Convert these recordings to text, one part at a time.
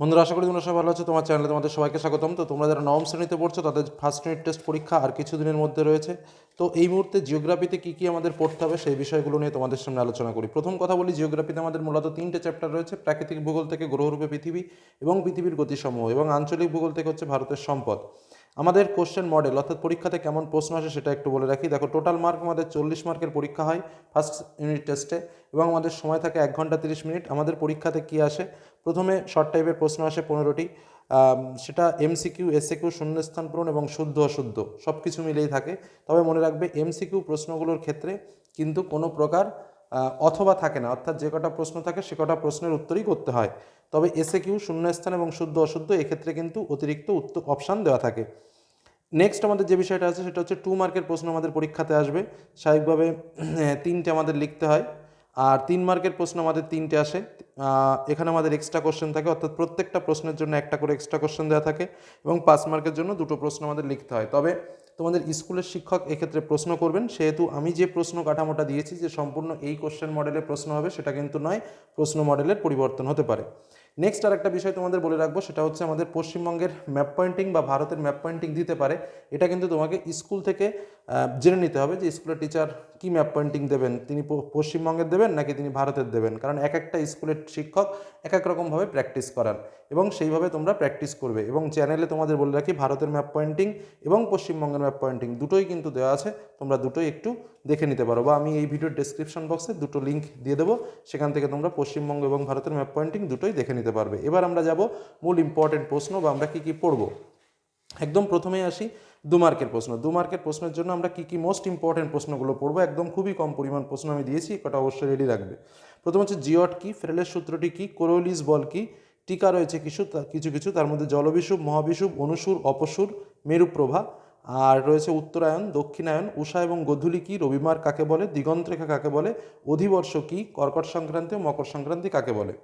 বন্ধুরা, আশা করি তোমরা সবাই ভালো আছো। তোমার চ্যানেলে তোমাদের সবাইকে স্বাগতম। তো তোমরা যারা নবম শ্রেণীতে পড়ছো, তাদের ফার্স্ট ইউনিট টেস্ট পরীক্ষা আর কিছুদিনের মধ্যে রয়েছে। তো এই মুহূর্তে জিওগ্রাফিতে কী কী আমাদের পড়তে হবে, সেই বিষয়গুলো নিয়ে তোমাদের সামনে আলোচনা করি। প্রথম কথা বলি জিওগ্রাফিতে আমাদের মূলত তিনটে চ্যাপ্টার রয়েছে, প্রাকৃতিক ভূগোল থেকে গ্রহরূপে পৃথিবী এবং পৃথিবীর গতিসমূহ এবং আঞ্চলিক ভূগোল থেকে হচ্ছে ভারতের সম্পদ। আমাদের কোশ্চেন মডেল অর্থাৎ পরীক্ষাতে কেমন প্রশ্ন আসে সেটা একটু বলে রাখি। দেখো টোটাল মার্ক আমাদের চল্লিশ মার্কের পরীক্ষা হয় ফার্স্ট ইউনিট টেস্টে এবং আমাদের সময় থাকে এক ঘণ্টা তিরিশ মিনিট আমাদের পরীক্ষাতে কী আসে? প্রথমে শর্ট টাইপের প্রশ্ন আসে পনেরোটি। সেটা এমসিকিউ এসএকিউ শূন্যস্থান পূরণ এবং শুদ্ধ অশুদ্ধ সব কিছু মিলেই থাকে। তবে মনে রাখবে এমসিকিউ প্রশ্নগুলোর ক্ষেত্রে কিন্তু কোনো প্রকার অথবা থাকে না। অর্থাৎ যে কটা প্রশ্ন থাকে, সে কটা প্রশ্নের উত্তরই করতে হয়। তবে এসে কিউ শূন্যস্থান এবং শুদ্ধ অশুদ্ধ, এক্ষেত্রে কিন্তু অতিরিক্ত উত্তর অপশান দেওয়া থাকে। নেক্সট আমাদের যে বিষয়টা আছে, সেটা হচ্ছে টু মার্কের প্রশ্ন আমাদের পরীক্ষাতে আসবে। স্বাভাবিকভাবে তিনটে আমাদের লিখতে হয়। আর তিন মার্কের প্রশ্ন আমাদের তিনটে আসে। এখানে আমাদের এক্সট্রা কোশ্চেন থাকে, অর্থাৎ প্রত্যেকটা প্রশ্নের জন্য একটা করে এক্সট্রা কোশ্চেন দেওয়া থাকে এবং পাঁচ মার্কের জন্য দুটো প্রশ্ন আমাদের লিখতে হয়। তবে তোমাদের স্কুলের শিক্ষক এক্ষেত্রে প্রশ্ন করবেন, সেহেতু আমি যে প্রশ্ন কাঠামোটা দিয়েছি যে সম্পূর্ণ এই কোশ্চেন মডেলে প্রশ্ন হবে, সেটা কিন্তু নয়, প্রশ্ন মডেলের পরিবর্তন হতে পারে। নেক্সট আর একটা বিষয় তোমাদের বলে রাখব, সেটা হচ্ছে আমাদের পশ্চিমবঙ্গের ম্যাপ পয়েন্টিং বা ভারতের ম্যাপ পয়েন্টিং দিতে পারে। এটা কিন্তু তোমাকে স্কুল থেকে জেনে নিতে হবে যে স্কুলের টিচার কি ম্যাপ পয়েন্টিং দেবেন? তিনি পশ্চিমবঙ্গের দেবেন নাকি তিনি ভারতের দেবেন? কারণ এক একটা স্কুলের শিক্ষক এক এক রকমভাবে প্র্যাকটিস করান এবং সেইভাবে তোমরা প্র্যাকটিস করবে এবং চ্যানেলে তোমাদের বলে রাখি ভারতের ম্যাপ পয়েন্টিং এবং পশ্চিমবঙ্গের ম্যাপ পয়েন্টিং দুটোই কিন্তু দেওয়া আছে। তোমরা দুটোই একটু দেখে নিতে পারো বা আমি এই ভিডিওর ডেসক্রিপশন বক্সে দুটো লিঙ্ক দিয়ে দেবো। সেখান থেকে তোমরা পশ্চিমবঙ্গ এবং ভারতের ম্যাপ পয়েন্টিং দুটোই দেখে নিতে পারবে। এবার আমরা যাব মূল ইম্পর্টেন্ট প্রশ্ন বা আমরা কী কী পড়ব? একদম প্রথমেই আসি দু মার্কের প্রশ্ন। দু মার্কের প্রশ্নের জন্য আমরা কী কী মোস্ট ইম্পর্টেন্ট প্রশ্নগুলো পড়ব, একদম খুবই কম পরিমাণ প্রশ্ন আমি দিয়েছি, কটা অবশ্যই রেডি রাখবে প্রথম হচ্ছে জিওট কি, ফ্রেলের সূত্রটি কি, কোরোলিস বল কি, টিকা রয়েছে কিছু কিছু কিছু, তার মধ্যে জলবিষুব, মহাবিষুব, অনুসুর, অপসুর, মেরুপ্রভা, আর রয়েছে উত্তরায়ণ দক্ষিণায়ন উষা এবং গধূলি কি রবিমার কাকে বলে দিগন্তরেখা কাকে বলে, অধিবর্ষ কি, কর্কট সংক্রান্তি ও মকর সংক্রান্তি কাকে বলে।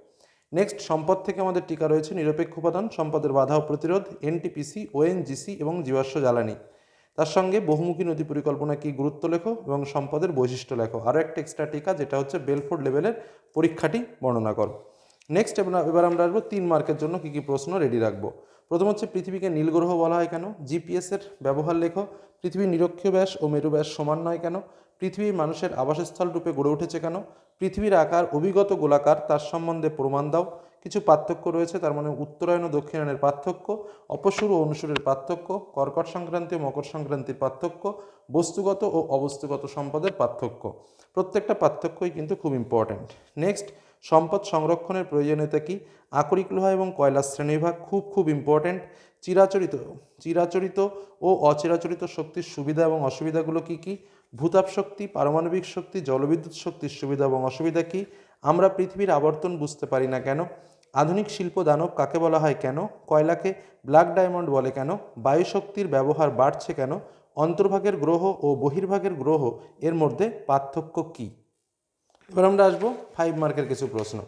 নেক্সট সম্পদ থেকে আমাদের টিকা রয়েছে নিরপেক্ষ উপাদান, সম্পদের বাধা ও প্রতিরোধ এনটিপিসি ওএনজিসি এবং জীবাশ্ম জ্বালানি। তার সঙ্গে বহুমুখী নদী পরিকল্পনা কি গুরুত্ব লেখো এবং সম্পদের বৈশিষ্ট্য লেখো? আরও একটা এক্সট্রা টিকা যেটা হচ্ছে বেলফোর্ড লেভেলের পরীক্ষাটি বর্ণনা করো। নেক্সট এবার আমরা আসব তিন মার্কের জন্য কী কী প্রশ্ন রেডি রাখব। প্রথম হচ্ছে পৃথিবীকে নীলগ্রহ বলা হয় কেন? জিপিএসের ব্যবহার লেখো। পৃথিবীর নিরক্ষীয় ব্যাস ও মেরু ব্যাস সমান নয় কেন? পৃথিবী মানুষের আবাসস্থল রূপে গড়ে উঠেছে কেন? পৃথিবীর আকার, অভিগত গোলাকার, তার সম্বন্ধে প্রমাণ দাও। কিছু পার্থক্য রয়েছে, তার মানে উত্তরায়ণ ও দক্ষিণায়নের পার্থক্য, অপসুর ও অনুসুরের পার্থক্য, কর্কট সংক্রান্তি ও মকর সংক্রান্তির পার্থক্য, বস্তুগত ও অবস্তুগত সম্পদের পার্থক্য। প্রত্যেকটা পার্থক্যই কিন্তু খুব ইম্পর্ট্যান্ট নেক্সট সম্পদ সংরক্ষণের প্রয়োজনীয়তা কি? আকরিক লোহা এবং কয়লার শ্রেণীবিভাগ খুব খুব ইম্পর্ট্যান্ট চিরাচরিত চিরাচরিত ও অচিরাচরিত শক্তির সুবিধা এবং অসুবিধাগুলো কি কি? ভূতাপ শক্তি, পারমাণবিক শক্তি, জলবিদ্যুৎ শক্তির সুবিধা এবং অসুবিধা কি? আমরা পৃথিবীর আবর্তন বুঝতে পারি না কেন? আধুনিক শিল্প দানব কাকে বলা হয় কেন? কয়লাকে ব্ল্যাক ডায়মন্ড বলে কেন? বায়ুশক্তির ব্যবহার বাড়ছে কেন? অন্তর্ভাগের গ্রহ ও বহির্ভাগের গ্রহ এর মধ্যে পার্থক্য কী? এবার আমরা আসব ফাইভ মার্কের কিছু প্রশ্ন।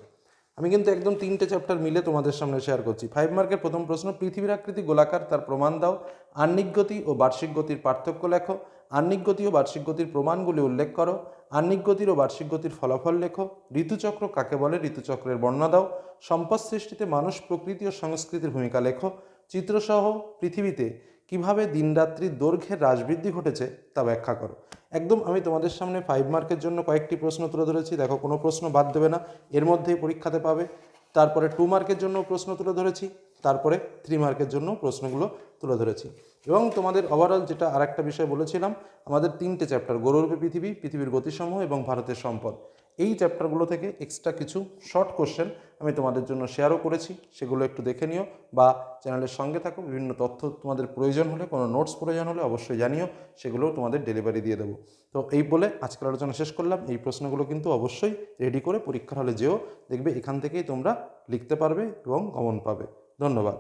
আমি কিন্তু একদম তিনটে চ্যাপ্টার মিলে তোমাদের সামনে শেয়ার করছি। ফাইভ মার্কের প্রথম প্রশ্ন, পৃথিবীর আকৃতি গোলাকার, তার প্রমাণ দাও। আহ্নিক গতি ও বার্ষিক গতির পার্থক্য লেখো। আহ্নিক গতি ও বার্ষিক গতির প্রমাণগুলি উল্লেখ করো। আহ্নিক গতির ও বার্ষিক গতির ফলাফল লেখো। ঋতুচক্র কাকে বলে? ঋতুচক্রের বর্ণনা দাও। সম্পদ সৃষ্টিতে মানুষ প্রকৃতি ও সংস্কৃতির ভূমিকা লেখো। চিত্রসহ পৃথিবীতে কীভাবে দিনরাত্রির দৈর্ঘ্যের হ্রাসবৃদ্ধি ঘটেছে তা ব্যাখ্যা করো। একদম আমি তোমাদের সামনে ফাইভ মার্কের জন্য কয়েকটি প্রশ্ন তুলে ধরেছি। দেখো, কোনো প্রশ্ন বাদ দেবে না। এর মধ্যেই পরীক্ষাতে পাবে। তারপরে টু মার্কের জন্য প্রশ্ন তুলে ধরেছি। তারপরে থ্রি মার্কের জন্য প্রশ্নগুলো তুলে ধরেছি। এবং তোমাদের ওভারঅল যেটা আর একটা বিষয় বলেছিলাম, আমাদের তিনটে চ্যাপ্টার গৌরবে পৃথিবী, পৃথিবীর গতিসমূহ এবং ভারতের সম্পদ। এই চ্যাপ্টারগুলো থেকে এক্সট্রা কিছু শর্ট কোশ্চেন আমি তোমাদের জন্য শেয়ারও করেছি, সেগুলো একটু দেখে নিও বা চ্যানেলের সঙ্গে থাকো, বিভিন্ন তথ্য তোমাদের প্রয়োজন হলে, কোনো নোটস প্রয়োজন হলে অবশ্যই জানিও, সেগুলোও তোমাদের ডেলিভারি দিয়ে দেবো। তো এই বলে আজকের আলোচনা শেষ করলাম, এই প্রশ্নগুলো কিন্তু অবশ্যই রেডি করে পরীক্ষার হলে যেও, দেখবে এখান থেকেই তোমরা লিখতে পারবে এবং গমন পাবে। ধন্যবাদ।